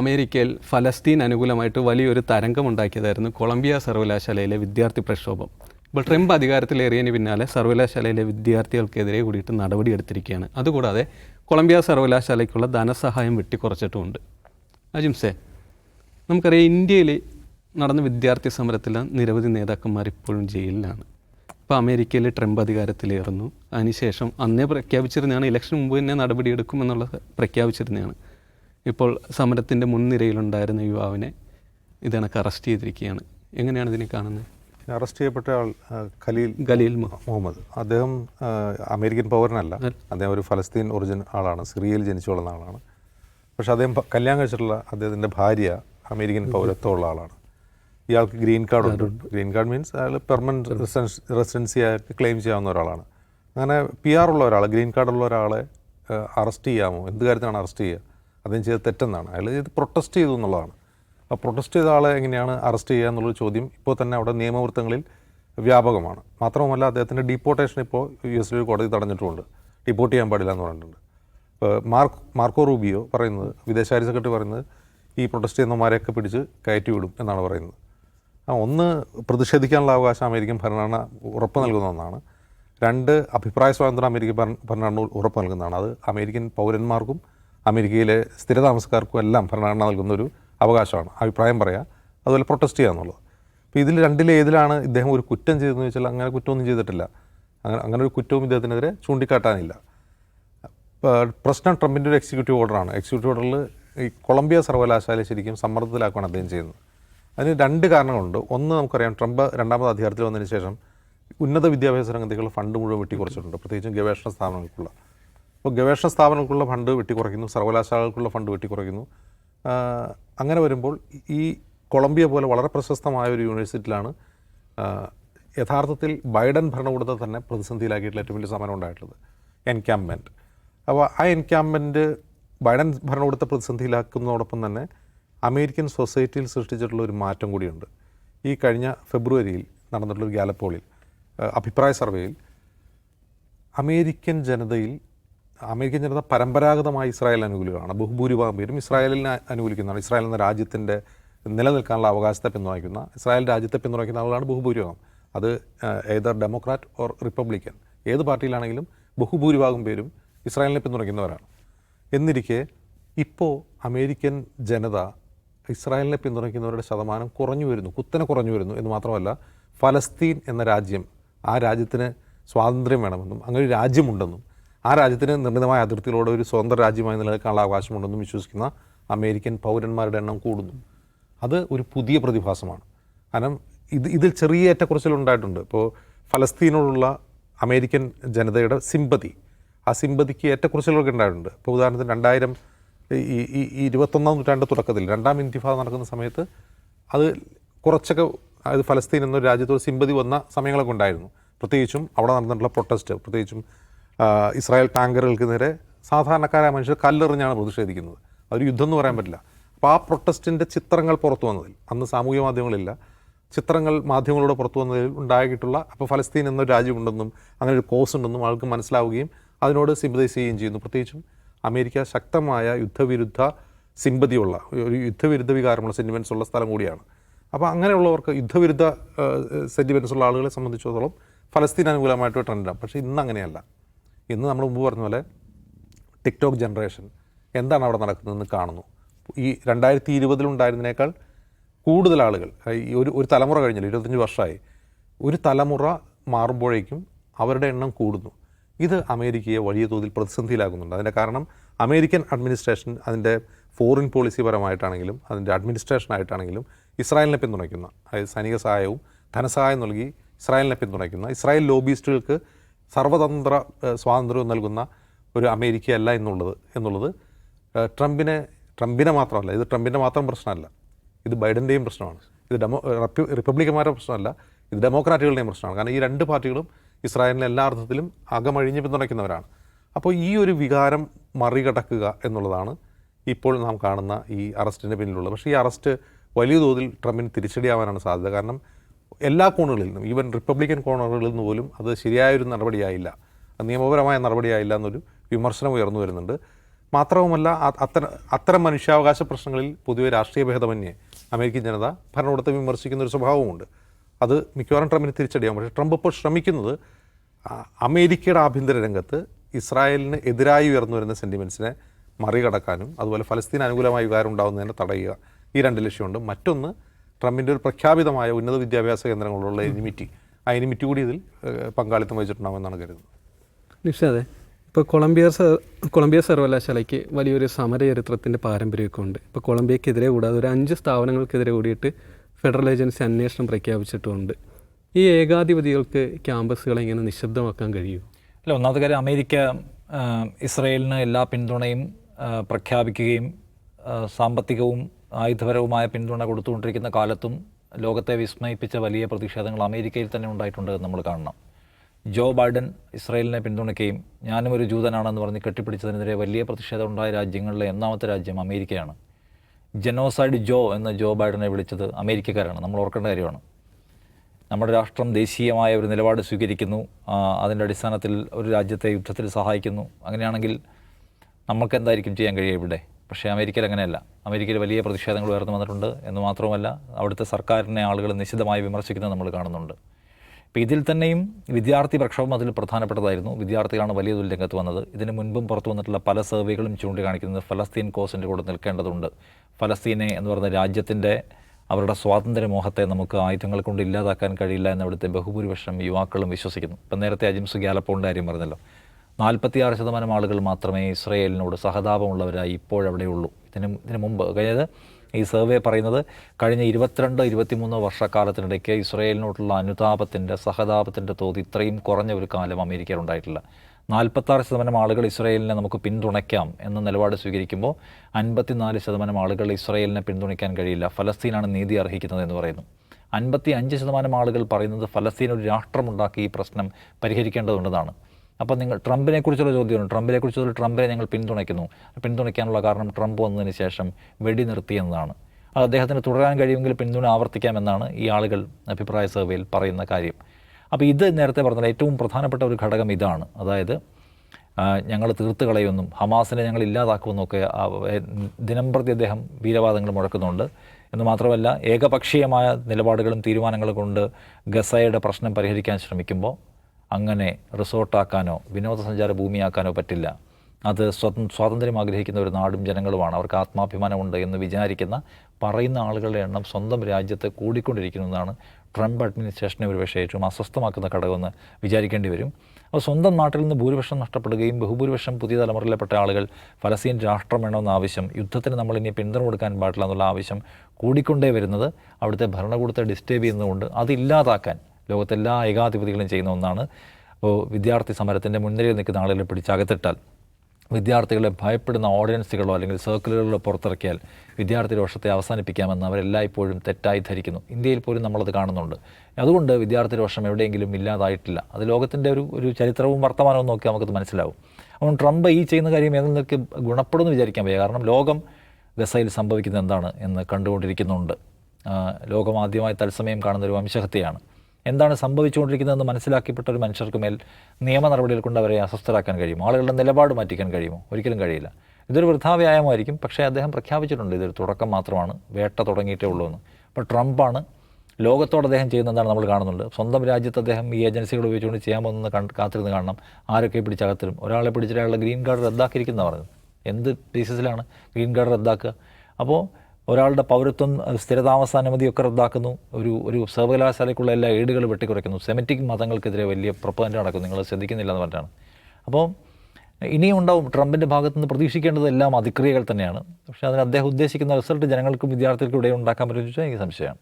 അമേരിക്കയിൽ ഫലസ്തീൻ അനുകൂലമായിട്ട് വലിയൊരു തരംഗമുണ്ടാക്കിയതായിരുന്നു കൊളംബിയ സർവകലാശാലയിലെ വിദ്യാർത്ഥി പ്രക്ഷോഭം. ഇപ്പോൾ ട്രംപ് അധികാരത്തിലേറിയതിന് പിന്നാലെ സർവകലാശാലയിലെ വിദ്യാർത്ഥികൾക്കെതിരെ കൂടിയിട്ട് നടപടിയെടുത്തിരിക്കുകയാണ് അതുകൂടാതെ കൊളംബിയ സർവകലാശാലയ്ക്കുള്ള ധനസഹായം വെട്ടിക്കുറച്ചിട്ടുമുണ്ട്. അജിംസേ നമുക്കറിയാം ഇന്ത്യയിൽ നടന്ന വിദ്യാർത്ഥി സമരത്തിൽ നിരവധി നേതാക്കന്മാർ ഇപ്പോഴും ജയിലിലാണ്. ഇപ്പോൾ അമേരിക്കയിൽ ട്രംപ് അധികാരത്തിലേറുന്നു. അതിനുശേഷം അന്നേ പ്രഖ്യാപിച്ചിരുന്നതാണ് ഇലക്ഷൻ മുമ്പ് തന്നെ നടപടിയെടുക്കുമെന്നുള്ളത് പ്രഖ്യാപിച്ചിരുന്നതാണ്. ഇപ്പോൾ സമരത്തിന്റെ മുൻനിരയിലുണ്ടായിരുന്ന യുവാവിനെ ഇതണക്ക് അറസ്റ്റ് ചെയ്തിരിക്കുകയാണ്. എങ്ങനെയാണ് ഇതിനെ കാണുന്നത്? അറസ്റ്റ് ചെയ്യപ്പെട്ട ആൾ ഖലീൽ ഖലീൽ മുഹമ്മദ്. അദ്ദേഹം അമേരിക്കൻ പൗരനല്ല. അദ്ദേഹം ഒരു ഫലസ്തീൻ ഒറിജിൻ ആളാണ് സിറിയയിൽ ജനിച്ചു വളർന്ന ആളാണ്. പക്ഷേ അദ്ദേഹം കല്യാണം കഴിച്ചിട്ടുള്ള അദ്ദേഹത്തിന്റെ ഭാര്യ അമേരിക്കൻ പൗരത്വമുള്ള ആളാണ്. ഇയാൾക്ക് ഗ്രീൻ കാർഡ് ഉണ്ട്. ഗ്രീൻ കാർഡ് മീൻസ് അയാൾ പെർമനന്റ് റെസിഡൻസ് റെസിഡൻസി ആയിട്ട് ക്ലെയിം ചെയ്യാവുന്ന ഒരാളാണ്. അങ്ങനെ പി ആർ ഉള്ള ഒരാൾ ഗ്രീൻ കാർഡ് ഉള്ള ഒരാളെ അറസ്റ്റ് ചെയ്യാമോ? എന്ത് കാര്യത്തിനാണ് അറസ്റ്റ് ചെയ്യുക? അദ്ദേഹം ചെയ്ത തെറ്റെന്നാണ്. അയാൾ ഇത് പ്രൊട്ടസ്റ്റ് ചെയ്തു എന്നുള്ളതാണ്. ആ പ്രൊട്ടസ്റ്റ് ചെയ്ത ആളെ എങ്ങനെയാണ് അറസ്റ്റ് ചെയ്യുക എന്നുള്ളൊരു ചോദ്യം ഇപ്പോൾ തന്നെ അവിടെ നിയമവൃത്തങ്ങളിൽ വ്യാപകമാണ്. മാത്രമല്ല അദ്ദേഹത്തിന്റെ ഡീപ്പോർട്ടേഷൻ ഇപ്പോൾ യു എസ് ഒരു കോടതി തടഞ്ഞിട്ടുമുണ്ട്. ഡിപ്പോർട്ട് ചെയ്യാൻ പാടില്ല എന്ന് പറഞ്ഞിട്ടുണ്ട്. മാർക്ക് മാർക്കോ റൂബിയോ പറയുന്നത് വിദേശകാര്യ സെക്രട്ടറി പറയുന്നത് ഈ പ്രൊട്ടസ്റ്റ് ചെയ്യുന്നവന്മാരെയൊക്കെ പിടിച്ച് കയറ്റി വിടും എന്നാണ് പറയുന്നത്. ആ ഒന്ന് പ്രതിഷേധിക്കാനുള്ള അവകാശം അമേരിക്കൻ ഭരണഘടന ഉറപ്പ് നൽകുന്ന ഒന്നാണ്. രണ്ട് അഭിപ്രായ സ്വാതന്ത്ര്യം അമേരിക്കൻ ഭരണ- ഭരണഘടന ഉറപ്പ് നൽകുന്നതാണ്. അത് അമേരിക്കൻ പൗരന്മാർക്കും അമേരിക്കയിലെ സ്ഥിരതാമസക്കാർക്കും എല്ലാം ഭരണഘടന നൽകുന്ന ഒരു അവകാശമാണ്. അഭിപ്രായം പറയാം. അതുപോലെ പ്രൊട്ടസ്റ്റ് ചെയ്യുക അപ്പോൾ ഇതിൽ രണ്ടിൽ ഏതിലാണ് ഇദ്ദേഹം ഒരു കുറ്റം ചെയ്തതെന്ന് ചോദിച്ചാൽ അങ്ങനെ കുറ്റമൊന്നും ചെയ്തിട്ടില്ല. അങ്ങനെ അങ്ങനെ ഒരു കുറ്റവും ഇദ്ദേഹത്തിനെതിരെ ചൂണ്ടിക്കാട്ടാനില്ല. പ്രസിഡന്റ് ട്രംപിന്റെ ഒരു എക്സിക്യൂട്ടീവ് ഓർഡറാണ് എക്സിക്യൂട്ടീവ് ഓർഡറിൽ ഈ കൊളംബിയ സർവകലാശാല ശരിക്കും സമ്മർദ്ദത്തിലാക്കുകയാണ് അദ്ദേഹം ചെയ്യുന്നത്. അതിന് രണ്ട് കാരണങ്ങളുണ്ട്. ഒന്ന് നമുക്കറിയാം ട്രംപ് രണ്ടാമത് അധികാരത്തിൽ വന്നതിന് ശേഷം ഉന്നത വിദ്യാഭ്യാസ രംഗത്തേക്കുള്ള ഫണ്ട് മുഴുവൻ വെട്ടിക്കുറച്ചിട്ടുണ്ട് പ്രത്യേകിച്ചും ഗവേഷണ സ്ഥാപനങ്ങൾക്കുള്ള. അപ്പോൾ ഗവേഷണ സ്ഥാപനങ്ങൾക്കുള്ള ഫണ്ട് വെട്ടിക്കുറയ്ക്കുന്നു സർവകലാശാലകൾക്കുള്ള ഫണ്ട് വെട്ടിക്കുറയ്ക്കുന്നു. അങ്ങനെ വരുമ്പോൾ ഈ കൊളംബിയ പോലെ വളരെ പ്രശസ്തമായ ഒരു യൂണിവേഴ്സിറ്റിയിലാണ് യഥാർത്ഥത്തിൽ ബൈഡൻ ഭരണകൂടത്തെ തന്നെ പ്രതിസന്ധിയിലാക്കിയിട്ടുള്ള ഏറ്റവും വലിയ സമരം ഉണ്ടായിട്ടുള്ളത് എൻക്യാമ്പ്മെന്റ്. അപ്പോൾ ആ എൻക്യാമ്പ്മെന്റ് ബൈഡൻ ഭരണകൂടത്തെ പ്രതിസന്ധിയിലാക്കുന്നതോടൊപ്പം തന്നെ അമേരിക്കൻ സൊസൈറ്റിയിൽ സൃഷ്ടിച്ചിട്ടുള്ള ഒരു മാറ്റം കൂടിയുണ്ട്. ഈ കഴിഞ്ഞ ഫെബ്രുവരിയിൽ നടന്നിട്ടുള്ള ഒരു ഗാലപ്പോളിൽ അഭിപ്രായ സർവേയിൽ അമേരിക്കൻ ജനതയിൽ അമേരിക്കൻ ജനത പരമ്പരാഗതമായി ഇസ്രായേൽ അനുകൂലികളാണ്. ബഹുഭൂരിഭാഗം പേരും ഇസ്രായേലിനെ അനുകൂലിക്കുന്നതാണ്. ഇസ്രായേൽ എന്ന രാജ്യത്തിന്റെ നിലനിൽക്കാനുള്ള അവകാശത്തെ പിന്തുണയ്ക്കുന്ന ഇസ്രായേൽ രാജ്യത്തെ പിന്തുണയ്ക്കുന്ന ആളുകളാണ് ബഹുഭൂരിഭാഗം. അത് ഏതർ ഡെമോക്രാറ്റ് ഓർ റിപ്പബ്ലിക്കൻ. ഏത് പാർട്ടിയിലാണെങ്കിലും ബഹുഭൂരിഭാഗം പേരും ഇസ്രായേലിനെ പിന്തുണയ്ക്കുന്നവരാണ്. എന്നിരിക്കെ ഇപ്പോൾ അമേരിക്കൻ ജനത ഇസ്രായേലിനെ പിന്തുണയ്ക്കുന്നവരുടെ ശതമാനം കുറഞ്ഞു വരുന്നു കുത്തനെ കുറഞ്ഞു വരുന്നു എന്ന് മാത്രമല്ല ഫലസ്തീൻ എന്ന രാജ്യം ആ രാജ്യത്തിന് സ്വാതന്ത്ര്യം വേണമെന്നും അങ്ങനെ ഒരു രാജ്യമുണ്ടെന്നും ആ രാജ്യത്തിന് നിർണിതമായ അതിർത്തിയിലൂടെ ഒരു സ്വതന്ത്ര രാജ്യമായി നിലനിൽക്കാനുള്ള അവകാശമുണ്ടെന്നും വിശ്വസിക്കുന്ന അമേരിക്കൻ പൗരന്മാരുടെ എണ്ണം കൂടുന്നു. അത് ഒരു പുതിയ പ്രതിഭാസമാണ്. കാരണം ഇത് ഇതിൽ ചെറിയ ഏറ്റക്കുറച്ചിലുണ്ടായിട്ടുണ്ട് ഇപ്പോൾ ഫലസ്തീനോടുള്ള അമേരിക്കൻ ജനതയുടെ സിമ്പതി. ആ സിമ്പതിക്ക് ഏറ്റക്കുറച്ചിലൊക്കെ ഉണ്ടായിട്ടുണ്ട്. ഇപ്പോൾ ഉദാഹരണത്തിന് രണ്ടായിരം ഈ ഈ ഇരുപത്തൊന്നാം നൂറ്റാണ്ട് തുടക്കത്തിൽ രണ്ടാം ഇന്തിഫാദ നടക്കുന്ന സമയത്ത് അത് കുറച്ചൊക്കെ അത് ഫലസ്തീൻ എന്നൊരു രാജ്യത്തോട് സിമ്പതി വന്ന സമയങ്ങളൊക്കെ ഉണ്ടായിരുന്നു. പ്രത്യേകിച്ചും അവിടെ നടന്നിട്ടുള്ള പ്രൊട്ടസ്റ്റ് പ്രത്യേകിച്ചും ഇസ്രായേൽ ടാങ്കറുകൾക്ക് നേരെ സാധാരണക്കാരായ മനുഷ്യർ കല്ലെറിഞ്ഞാണ് പ്രതിഷേധിക്കുന്നത്. അതൊരു യുദ്ധം എന്ന് പറയാൻ പറ്റില്ല. അപ്പോൾ ആ പ്രൊട്ടസ്റ്റിന്റെ ചിത്രങ്ങൾ പുറത്തു വന്നതിൽ അന്ന് സാമൂഹ്യ മാധ്യമങ്ങളില്ല ചിത്രങ്ങൾ മാധ്യമങ്ങളിലൂടെ പുറത്തു വന്നതിൽ ഉണ്ടായിട്ടുള്ള അപ്പോൾ ഫലസ്തീൻ എന്നൊരു രാജ്യമുണ്ടെന്നും അങ്ങനെ ഒരു കോസ് ഉണ്ടെന്നും ആൾക്ക് മനസ്സിലാവുകയും അതിനോട് സിമ്പതൈസ് ചെയ്യുകയും ചെയ്യുന്നു. പ്രത്യേകിച്ചും അമേരിക്ക ശക്തമായ യുദ്ധവിരുദ്ധ സിമ്പതിയുള്ള ഒരു യുദ്ധവിരുദ്ധ വികാരമുള്ള സെന്റിമെൻസ് ഉള്ള സ്ഥലം കൂടിയാണ്. അപ്പോൾ അങ്ങനെയുള്ളവർക്ക് യുദ്ധവിരുദ്ധ സെന്റിമെൻസ് ഉള്ള ആളുകളെ സംബന്ധിച്ചിടത്തോളം ഫലസ്തീൻ അനുകൂലമായിട്ട് ട്രെൻഡാണ് പക്ഷേ ഇന്ന് അങ്ങനെയല്ല. ഇന്ന് നമ്മൾ മുമ്പ് പറഞ്ഞ പോലെ ടിക്ടോക്ക് ജനറേഷൻ എന്താണ് അവിടെ നടക്കുന്നതെന്ന് കാണുന്നു. ഈ രണ്ടായിരത്തി ഇരുപതിലുണ്ടായിരുന്നതിനേക്കാൾ കൂടുതൽ ആളുകൾ ഈ ഒരു ഒരു തലമുറ കഴിഞ്ഞില്ല ഇരുപത്തഞ്ച് വർഷമായി. ഒരു തലമുറ മാറുമ്പോഴേക്കും അവരുടെ എണ്ണം കൂടുന്നു. ഇത് അമേരിക്കയെ വലിയ തോതിൽ പ്രതിസന്ധിയിലാകുന്നുണ്ട് അതിന്റെ കാരണം അമേരിക്കൻ അഡ്മിനിസ്ട്രേഷൻ അതിന്റെ ഫോറിൻ പോളിസി പരമായിട്ടാണെങ്കിലും അതിന്റെ അഡ്മിനിസ്ട്രേഷനായിട്ടാണെങ്കിലും ഇസ്രായേലിനെ പിന്തുണയ്ക്കുന്ന അതായത് സൈനിക സഹായവും ധനസഹായം നൽകി ഇസ്രായേലിനെ പിന്തുണയ്ക്കുന്ന ഇസ്രായേൽ ലോബിസ്റ്റുകൾക്ക് സർവതന്ത്ര സ്വാതന്ത്ര്യം നൽകുന്ന ഒരു അമേരിക്കയല്ല എന്നുള്ളത് എന്നുള്ളത് ട്രംപിനെ ട്രംപിനെ മാത്രമല്ല ഇത് ട്രംപിന്റെ മാത്രം പ്രശ്നമല്ല. ഇത് ബൈഡന്റെയും പ്രശ്നമാണ്. ഇത് ഡെമോ റിപ്പബ്ലിക്കന്മാരുടെ പ്രശ്നമല്ല ഇത് ഡെമോക്രാറ്റുകളുടെയും പ്രശ്നമാണ്. കാരണം ഈ രണ്ട് പാർട്ടികളും ഇസ്രായേലിനെ എല്ലാ അർത്ഥത്തിലും അകമഴിഞ്ഞ് പിന്തുണയ്ക്കുന്നവരാണ്. അപ്പോൾ ഈ ഒരു വികാരം മറികടക്കുക എന്നുള്ളതാണ് ഇപ്പോൾ നാം കാണുന്ന ഈ അറസ്റ്റിന്റെ പിന്നിലുള്ളത്. പക്ഷേ ഈ അറസ്റ്റ് വലിയ തോതിൽ ട്രംപിന് തിരിച്ചടിയാവാനാണ് സാധ്യത. കാരണം എല്ലാ കോണുകളിൽ നിന്നും ഈവൻ റിപ്പബ്ലിക്കൻ കോണുകളിൽ നിന്ന് പോലും അത് ശരിയായൊരു നടപടിയായില്ല. നിയമപരമായ നടപടിയായില്ല എന്നൊരു വിമർശനം ഉയർന്നു വരുന്നുണ്ട്. മാത്രവുമല്ല അത്തരം അത്തരം മനുഷ്യാവകാശ പ്രശ്നങ്ങളിൽ പൊതുവെ രാഷ്ട്രീയ ഭേദമന്യേ അമേരിക്കൻ ജനത ഭരണകൂടത്തെ വിമർശിക്കുന്ന ഒരു സ്വഭാവമുണ്ട്. അത് മിക്കവാറും ട്രംപിന് തിരിച്ചടിയാവും. പക്ഷേ ട്രംപ് ഇപ്പോൾ ശ്രമിക്കുന്നത് അമേരിക്കയുടെ ആഭ്യന്തര രംഗത്ത് ഇസ്രായേലിന് എതിരായി ഉയർന്നു വരുന്ന സെന്റിമെൻസിനെ മറികടക്കാനും അതുപോലെ ഫലസ്തീൻ അനുകൂലമായ വികാരം ഉണ്ടാകുന്നതിനെ തടയുക ഈ രണ്ട് ലക്ഷ്യമുണ്ട്. മറ്റൊന്ന് ട്രംപിന്റെ ഒരു പ്രഖ്യാപിതമായ ഉന്നത വിദ്യാഭ്യാസ കേന്ദ്രങ്ങളുള്ള എനിമിറ്റി ആ എനിമിറ്റി കൂടി ഇതിൽ പങ്കാളിത്തം വഹിച്ചിട്ടുണ്ടാകുമെന്നാണ് കരുതുന്നത്. നിഷാദെ ഇപ്പോൾ കൊളംബിയ സർ കൊളംബിയ സർവകലാശാലയ്ക്ക് വലിയൊരു സമരചരിത്രത്തിന്റെ പാരമ്പര്യമൊക്കെ ഉണ്ട്. ഇപ്പോൾ കൊളംബിയക്കെതിരെ കൂടാതെ ഒരു അഞ്ച് സ്ഥാപനങ്ങൾക്കെതിരെ കൂടിയിട്ട് ഫെഡറൽ ഏജൻസി അന്വേഷണം പ്രഖ്യാപിച്ചിട്ടുണ്ട്. ഈ ഏകാധിപതികൾക്ക് ക്യാമ്പസുകളെ എങ്ങനെ നിശബ്ദമാക്കാൻ കഴിയുമോ അല്ല ഒന്നാമത്തെ കാര്യം അമേരിക്ക ഇസ്രയേലിന് എല്ലാ പിന്തുണയും പ്രഖ്യാപിക്കുകയും സാമ്പത്തികവും ആയുധപരവുമായ പിന്തുണ കൊടുത്തുകൊണ്ടിരിക്കുന്ന കാലത്തും ലോകത്തെ വിസ്മയിപ്പിച്ച വലിയ പ്രതിഷേധങ്ങൾ അമേരിക്കയിൽ തന്നെ ഉണ്ടായിട്ടുണ്ട് നമ്മൾ കാണണം. ജോ ബൈഡൻ ഇസ്രയേലിനെ പിന്തുണയ്ക്കുകയും ഞാനും ഒരു ജൂതനാണെന്ന് പറഞ്ഞ് കെട്ടിപ്പിടിച്ചതിനെതിരെ വലിയ പ്രതിഷേധം ഉണ്ടായ രാജ്യങ്ങളിലെ ഒന്നാമത്തെ രാജ്യം അമേരിക്കയാണ്. ജനോസൈഡ് ജോ എന്ന് ജോ ബൈഡനെ വിളിച്ചത് അമേരിക്കക്കാരാണ്. നമ്മൾ ഓർക്കേണ്ട കാര്യമാണ്. നമ്മുടെ രാഷ്ട്രം ദേശീയമായ ഒരു നിലപാട് സ്വീകരിക്കുന്നു. അതിന്റെ അടിസ്ഥാനത്തിൽ ഒരു രാജ്യത്തെ യുദ്ധത്തിൽ സഹായിക്കുന്നു. അങ്ങനെയാണെങ്കിൽ നമുക്ക് എന്തായിരിക്കും ചെയ്യാൻ കഴിയുക ഇവിടെ? പക്ഷേ അമേരിക്കയിൽ അങ്ങനെയല്ല. അമേരിക്കയിൽ വലിയ പ്രതിഷേധങ്ങൾ ഉയർന്നു വന്നിട്ടുണ്ട് എന്ന് മാത്രമല്ല അവിടുത്തെ സർക്കാരിനെ ആളുകൾ നിശിതമായി വിമർശിക്കുന്നത് നമ്മൾ കാണുന്നുണ്ട്. ഇപ്പോൾ ഇതിൽ തന്നെയും വിദ്യാർത്ഥി പ്രക്ഷോഭം അതിൽ പ്രധാനപ്പെട്ടതായിരുന്നു. വിദ്യാർത്ഥികളാണ് വലിയ രംഗത്ത് വന്നത്. ഇതിന് മുൻപും പുറത്തു വന്നിട്ടുള്ള പല സർവേകളും ചൂണ്ടിക്കാണിക്കുന്നത് ഫലസ്തീൻ കോസിന്റെ കൂടെ നിൽക്കേണ്ടതുണ്ട്. ഫലസ്തീനെ എന്ന് പറയുന്ന രാജ്യത്തിന്റെ അവരുടെ സ്വാതന്ത്ര്യ മോഹത്തെ നമുക്ക് ആയുധങ്ങൾ കൊണ്ട് ഇല്ലാതാക്കാൻ കഴിയില്ല എന്ന് അവിടുത്തെ ബഹുഭൂരിപക്ഷം യുവാക്കളും വിശ്വസിക്കുന്നു. ഇപ്പം നേരത്തെ അജിംസ് ഗ്യാലപ്പോണിന്റെ കാര്യം പറഞ്ഞല്ലോ. നാൽപ്പത്തിയാറ് ശതമാനം ആളുകൾ മാത്രമേ ഇസ്രയേലിനോട് സഹതാപമുള്ളവരായി ഇപ്പോഴവിടെയുള്ളൂ. ഇതിന് ഇതിന് മുമ്പ്. അതായത് ഈ സർവേ പറയുന്നത് കഴിഞ്ഞ ഇരുപത്തിരണ്ട് ഇരുപത്തിമൂന്ന് വർഷക്കാലത്തിനിടയ്ക്ക് ഇസ്രയേലിനോടുള്ള അനുതാപത്തിന്റെ സഹതാപത്തിന്റെ തോത് ഇത്രയും കുറഞ്ഞ ഒരു കാലം അമേരിക്കയിൽ ഉണ്ടായിട്ടില്ല. നാൽപ്പത്താറ് ശതമാനം ആളുകൾ ഇസ്രയേലിനെ നമുക്ക് പിന്തുണയ്ക്കാം എന്ന നിലപാട് സ്വീകരിക്കുമ്പോൾ അൻപത്തിനാല് ശതമാനം ആളുകൾ ഇസ്രയേലിനെ പിന്തുണയ്ക്കാൻ കഴിയില്ല. ഫലസ്തീനാണ് നീതി അർഹിക്കുന്നത് എന്ന് പറയുന്നു. അൻപത്തി അഞ്ച് ശതമാനം ആളുകൾ പറയുന്നത് ഫലസ്തീൻ ഒരു രാഷ്ട്രമുണ്ടാക്കി ഈ പ്രശ്നം പരിഹരിക്കേണ്ടതുണ്ടെന്നാണ്. അപ്പോൾ നിങ്ങൾ ട്രംപിനെ കുറിച്ചുള്ള ചോദ്യമാണ് ട്രംപിനെ കുറിച്ചുള്ള ട്രംപിനെ നിങ്ങൾ പിന്തുണയ്ക്കുന്നു. പിന്തുണയ്ക്കാനുള്ള കാരണം ട്രംപ് വന്നതിന് ശേഷം വെടി നിർത്തിയെന്നതാണ് അത് അദ്ദേഹത്തിന് തുടരാൻ കഴിയുമെങ്കിൽ പിന്തുണ ആവർത്തിക്കാമെന്നാണ് ഈ ആളുകൾ അഭിപ്രായ സർവേയിൽ പറയുന്ന കാര്യം. അപ്പോൾ ഇത് നേരത്തെ പറഞ്ഞാൽ ഏറ്റവും പ്രധാനപ്പെട്ട ഒരു ഘടകം ഇതാണ്. അതായത് ഞങ്ങൾ തീർത്ത് കളയുമെന്നും ഹമാസിനെ ഞങ്ങൾ ഇല്ലാതാക്കുമെന്നൊക്കെ ദിനംപ്രതി ദിനം പ്രതി അദ്ദേഹം വീരവാദങ്ങൾ മുഴക്കുന്നുണ്ട്. എന്ന് മാത്രമല്ല ഏകപക്ഷീയമായ നിലപാടുകളും തീരുമാനങ്ങളും കൊണ്ട് ഗസയുടെ പ്രശ്നം പരിഹരിക്കാൻ ശ്രമിക്കുമ്പോൾ അങ്ങനെ റിസോർട്ടാക്കാനോ വിനോദസഞ്ചാര ഭൂമിയാക്കാനോ പറ്റില്ല. അത് സ്വതം സ്വാതന്ത്ര്യം ആഗ്രഹിക്കുന്ന ഒരു നാടും ജനങ്ങളുമാണ്. അവർക്ക് ആത്മാഭിമാനമുണ്ട് എന്ന് വിചാരിക്കുന്ന പറയുന്ന ആളുകളുടെ എണ്ണം സ്വന്തം രാജ്യത്ത് കൂടിക്കൊണ്ടിരിക്കുന്നതാണ് ട്രംപ് അഡ്മിനിസ്ട്രേഷനെ ഒരു പക്ഷേ ഏറ്റവും അസ്വസ്ഥമാക്കുന്ന ഘടകമെന്ന് വിചാരിക്കേണ്ടി വരും. അപ്പോൾ സ്വന്തം നാട്ടിൽ നിന്ന് ഭൂരിപക്ഷം നഷ്ടപ്പെടുകയും ബഹുഭൂരിപക്ഷം പുതിയ തലമുറയിൽപ്പെട്ട ആളുകൾ ഫലസ്തീൻ രാഷ്ട്രം വേണമെന്ന ആവശ്യം യുദ്ധത്തിന് നമ്മൾ ഇനി പിന്തുണ കൊടുക്കാൻ പാടില്ല എന്നുള്ള ആവശ്യം കൂടിക്കൊണ്ടേ വരുന്നത് അവിടുത്തെ ഭരണകൂടത്തെ ഡിസ്റ്റേബ് ചെയ്യുന്നതുകൊണ്ട് അതില്ലാതാക്കാൻ ലോകത്തെല്ലാ ഏകാധിപതികളും ചെയ്യുന്ന ഒന്നാണ്. അപ്പോൾ വിദ്യാർത്ഥി സമരത്തിന്റെ മുൻനിരയിൽ നിൽക്കുന്ന ആളുകളെ പിടിച്ചകത്തിട്ടാൽ വിദ്യാർത്ഥികളെ ഭയപ്പെടുന്ന ഓർഡിനൻസുകളോ അല്ലെങ്കിൽ സർക്കിളുകളോ പുറത്തിറക്കിയാൽ വിദ്യാർത്ഥി രോഷത്തെ അവസാനിപ്പിക്കാമെന്ന് അവരെല്ലായ്പ്പോഴും തെറ്റായി ധരിക്കുന്നു. ഇന്ത്യയിൽ പോലും നമ്മളത് കാണുന്നുണ്ട്. അതുകൊണ്ട് വിദ്യാർത്ഥി രോഷം എവിടെയെങ്കിലും ഇല്ലാതായിട്ടില്ല. അത് ലോകത്തിന്റെ ഒരു ഒരു ചരിത്രവും വർത്തമാനവും നോക്കി നമുക്കത് മനസ്സിലാവും. അതുകൊണ്ട് ട്രംപ് ഈ ചെയ്യുന്ന കാര്യം ഏതെന്നൊക്കെ ഗുണപ്പെടുമെന്ന് വിചാരിക്കാൻ വയ്യ. കാരണം ലോകം ഗസയിൽ സംഭവിക്കുന്നത് എന്താണ് എന്ന് കണ്ടുകൊണ്ടിരിക്കുന്നുണ്ട്. ലോകം ആദ്യമായി തത്സമയം കാണുന്ന ഒരു വംശഹത്യയാണ്. എന്താണ് സംഭവിച്ചുകൊണ്ടിരിക്കുന്നതെന്ന് മനസ്സിലാക്കിപ്പെട്ട ഒരു മനുഷ്യർക്ക് മേൽ നിയമ നടപടികൾ കൊണ്ട് അവരെ അസ്വസ്ഥരാക്കാൻ കഴിയുമോ? ആളുകളുടെ നിലപാട് മാറ്റിക്കാൻ കഴിയുമോ? ഒരിക്കലും കഴിയില്ല. ഇതൊരു വൃഥാവ്യായമായിരിക്കും പക്ഷേ അദ്ദേഹം പ്രഖ്യാപിച്ചിട്ടുണ്ട് ഇതൊരു തുടക്കം മാത്രമാണ് വേട്ട തുടങ്ങിയിട്ടേ ഉള്ളൂ എന്ന്. അപ്പോൾ ട്രംപാണ് ലോകത്തോട് അദ്ദേഹം ചെയ്യുന്നതെന്നാണ് നമ്മൾ കാണുന്നുണ്ട്. സ്വന്തം രാജ്യത്ത് അദ്ദേഹം ഈ ഏജൻസികൾ ഉപയോഗിച്ചുകൊണ്ട് ചെയ്യാൻ പോകുന്ന കണ്ട് കാത്തിരുന്ന് കാണണം. ആരൊക്കെ പിടിച്ചകത്തിരും? ഒരാളെ പിടിച്ചിട്ട് അയാളുടെ ഗ്രീൻ കാർഡ് റദ്ദാക്കിയിരിക്കുന്ന പറഞ്ഞത് എന്ത് ബേസിസിലാണ് ഗ്രീൻ കാർഡ് റദ്ദാക്കുക? അപ്പോൾ ഒരാളുടെ പൗരത്വം സ്ഥിരതാമസ അനുമതിയൊക്കെ റദ്ദാക്കുന്നു. ഒരു ഒരു സർവകലാശാലയ്ക്കുള്ള എല്ലാ ഏടുകൾ വെട്ടിക്കുറയ്ക്കുന്നു. സെമറ്റിക് മതങ്ങൾക്കെതിരെ വലിയ പ്രൊപ്പഗൻഡ നടക്കുന്നു. നിങ്ങൾ ശ്രദ്ധിക്കുന്നില്ല എന്ന് പറഞ്ഞാണ് അപ്പോൾ ഇനിയും ഉണ്ടാവും. ട്രംപിന്റെ ഭാഗത്തു നിന്ന് പ്രതീക്ഷിക്കേണ്ടത് എല്ലാം അതിക്രിയകൾ തന്നെയാണ്. പക്ഷേ അതിന് അദ്ദേഹം ഉദ്ദേശിക്കുന്ന റിസൾട്ട് ജനങ്ങൾക്കും വിദ്യാർത്ഥികൾക്കും ഇടയിൽ ഉണ്ടാക്കാൻ പറ്റുമെന്ന് ചോദിച്ചാൽ എനിക്ക് സംശയമാണ്.